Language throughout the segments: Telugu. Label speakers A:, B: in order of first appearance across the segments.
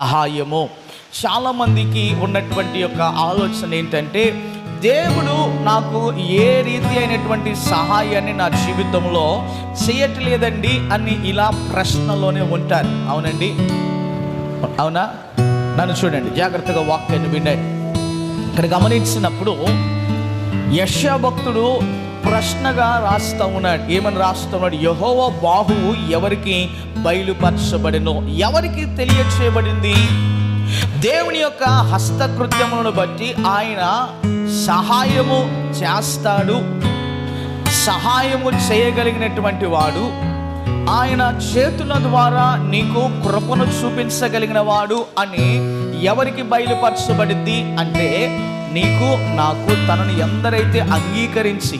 A: సహాయము. చాలామందికి ఉన్నటువంటి యొక్క ఆలోచన ఏంటంటే దేవుడు నాకు ఏ రీతి అయినటువంటి సహాయాన్ని నా జీవితంలో చేయట్లేదండి అని ఇలా ప్రశ్నలోనే ఉంటారు. అవునండి? అవునా? నన్ను చూడండి జాగ్రత్తగా వాక్యాన్ని వినండి. ఇక్కడ గమనించినప్పుడు యశ భక్తుడు ప్రశ్నగా రాస్తా ఉన్నాడు. ఏమని రాస్తా ఉన్నాడు? యహోవ బాహువు ఎవరికి బయలుపరచబడినో ఎవరికి తెలియచేయబడింది? దేవుని యొక్క హస్తకృత్యములను బట్టి ఆయన సహాయము చేస్తాడు. సహాయము చేయగలిగినటువంటి వాడు ఆయన చేతుల ద్వారా నీకు కృపను చూపించగలిగిన వాడు అని ఎవరికి బయలుపరచబడింది అంటే నీకు నాకు తనను ఎందరైతే అంగీకరించి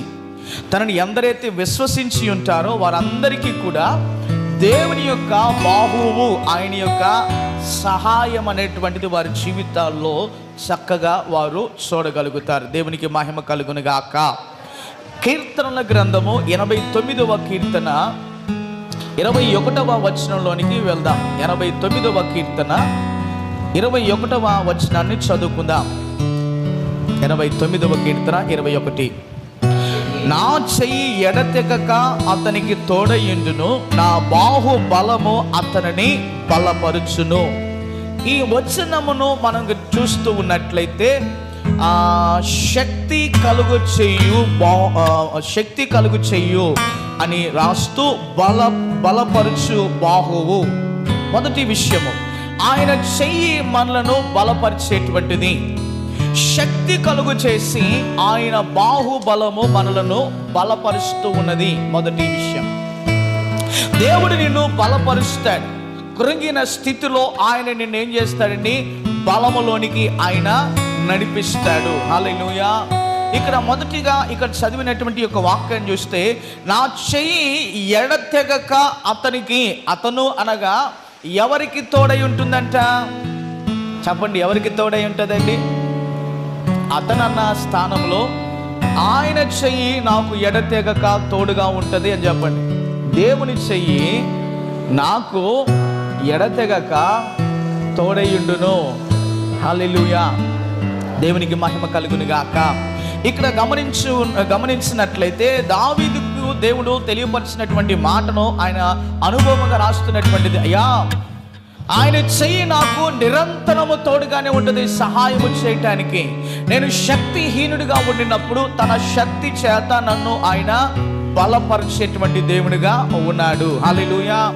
A: తనని ఎందరైతే విశ్వసించి ఉంటారో వారందరికీ కూడా దేవుని యొక్క బాహువు ఆయన యొక్క సహాయం అనేటువంటిది వారి జీవితాల్లో చక్కగా వారు చూడగలుగుతారు. దేవునికి మహిమ కలుగునుగాక. కీర్తనల గ్రంథము ఎనభై తొమ్మిదవ కీర్తన ఇరవై ఒకటవ వచనంలోనికి వెళ్దాం. ఎనభై తొమ్మిదవ కీర్తన ఇరవై ఒకటవ వచనాన్ని చదువుకుందాం. ఎనభై తొమ్మిదవ కీర్తన ఇరవై ఒకటి. నా చెయ్యి ఎడతెగక అతనికి తోడయుండును నా బాహు బలము అతనిని బలపరుచును. ఈ వచనమును మనం చూస్తూ ఉన్నట్లయితే ఆ శక్తి కలుగు చెయ్యు బా శక్తి కలుగు చెయ్యు అని రాస్తూ బల బలపరుచు బాహువు. మొదటి విషయము ఆయన చెయ్యి మనలను బలపరిచేటువంటిది. శక్తి కలుగు చేసి ఆయన బాహుబలము మనలను బలపరుస్తూ ఉన్నది మొదటి విషయం. దేవుడు నిన్ను బలపరుస్తాడు. కృంగిన స్థితిలో ఆయన నిన్ను ఏం చేస్తాడండి? బలములోనికి ఆయన నడిపిస్తాడు. హాలూయా ఇక్కడ మొదటిగా ఇక్కడ చదివినటువంటి యొక్క వాక్యం చూస్తే నా చెయ్యి ఎడతెగక అతనికి అతను అనగా ఎవరికి తోడై ఉంటుందంట? చెప్పండి ఎవరికి తోడై ఉంటుందండి? అతనన్న స్థానంలో ఆయన చెయ్యి నాకు ఎడతెగక తోడుగా ఉంటుంది అని చెప్పండి. దేవుని చెయ్యి నాకు ఎడతెగక తోడయ్యుండును. హలిలుయా దేవునికి మహిమ కలుగునిగాక. ఇక్కడ గమనించు గమనించినట్లయితే దావీదుకు దేవుడు తెలియపరిచినటువంటి మాటను ఆయన అనుభవంగా రాస్తున్నటువంటిది. అయ్యా ఆయన చెయ్యి నాకు నిరంతరము తోడుగానే ఉంటుంది సహాయము చేయటానికి. నేను శక్తిహీనుడిగా ఉండినప్పుడు తన శక్తి చేత నన్ను ఆయన బలపరిచేటువంటి దేవునిగా ఉన్నాడు. హల్లెలూయా